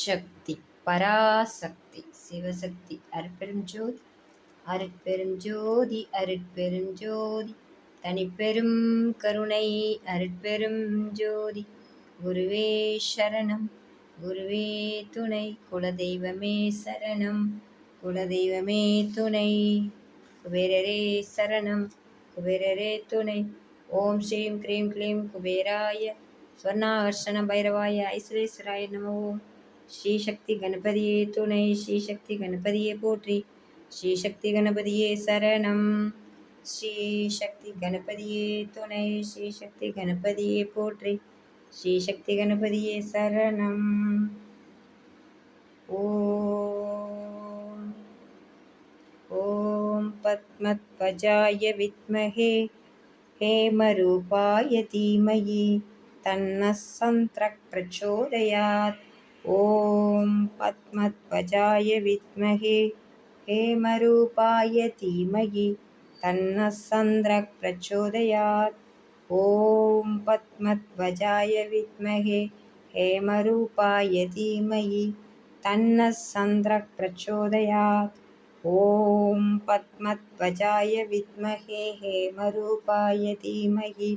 சக்தி பராசக்தி சிவசக்தி அருட்பெரும் ஜோதி அருட்பெரும் ஜோதி அருட்பெரும் ஜோதி தனிப்பெரும் கருணை அருட்பெரும் ஜோதி குருவே சரணம் குருவே துணை குலதெய்வமே சரணம் குலதெய்வமே துணை குபேரரே சரணம் குபேரரே துணை ஓம் ஸ்ரீம் க்ரீம் க்ளீம் குபேராய ஸ்வர்ணாகர்ஷண பைரவாய ஐஸ்வரேஸ்வராய நம. ஓம் ஸ்ரீசக்தி கணபதியே துணை ஸ்ரீசக்தி கணபதியே போற்றி ஸ்ரீசக்தி கணபதியே சரணம் ஸ்ரீசக்தி கணபதியே துணை ஸ்ரீசக்தி கணபதியே போற்றி ஸ்ரீசக்தி கணபதியே சரணம் ஓம் ஓம் பத்மத்வஜாய வித்மஹே हेमरूपाय धीमहि तन्नः सन्त्रक् प्रचोदयात् ॐ पद्मध्वजाय विद्महे हेमरूपाय धीमहि तन्नः सन्द्रक् प्रचोदयात् ॐ पद्मध्वजाय विद्महे हेमरूपाय धीमहि तन्नः सन्द्रक् प्रचोदयात् ॐ पद्मध्वजाय विद्महे हेमरूपाय धीमहि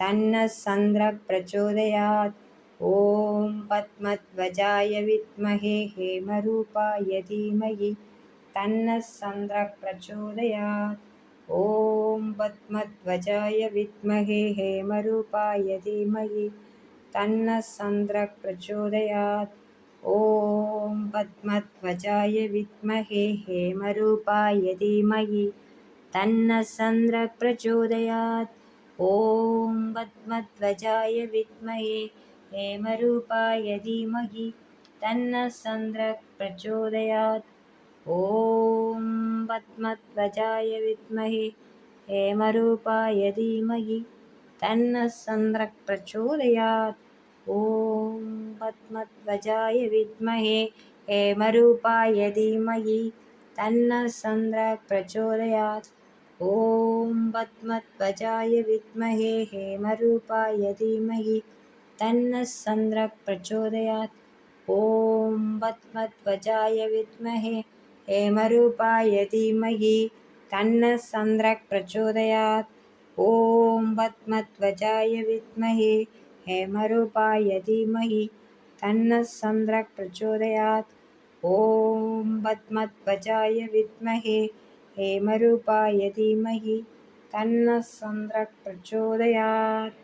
तन्नः सन्द्रः प्रचोदयात् ॐ पद्मध्वजाय विद्महे हेमरूपाय धीमहि तन्नः सन्द्रः प्रचोदयात्। ॐ पद्मध्वजाय विद्महे हेमरूपाय धीमहि तन्नः सन्द्रः प्रचोदयात्। ॐ पद्मध्वजाय विद्महे हेमरूपाय धीमहि तन्नः सन्द्रः प्रचोदयात्। ॐ पद्मध्वजाय विद्महे हेमरूपाय धीमहि तन्नः सन्द्रः प्रचोदयात् ॐ पद्मध्वजाय विद्महे हेमरूपाय धीमहि तन्नः सन्द्रः प्रचोदयात् ॐ पद्मध्वजाय विद्महे हेमरूपाय धीमहि तन्नः सन्द्रः प्रचोदयात् ॐ पद्मध्वजाय विद्महे हेमरूपाय धीमहि तन्नः सन्द्रः प्रचोदयात् ॐ पद्मध्वजाय विद्महे हेमरूपाय धीमहि तन्नः सन्द्रः प्रचोदयात् ॐ पद्मध्वजाय विद्महे हेमरूपाय धीमहि तन्नः सन्द्रः प्रचोदयात् ॐ पद्मध्वजाय विद्महे हेमरूपाय धीमहि तन्नः सन्द्रः प्रचोदयात्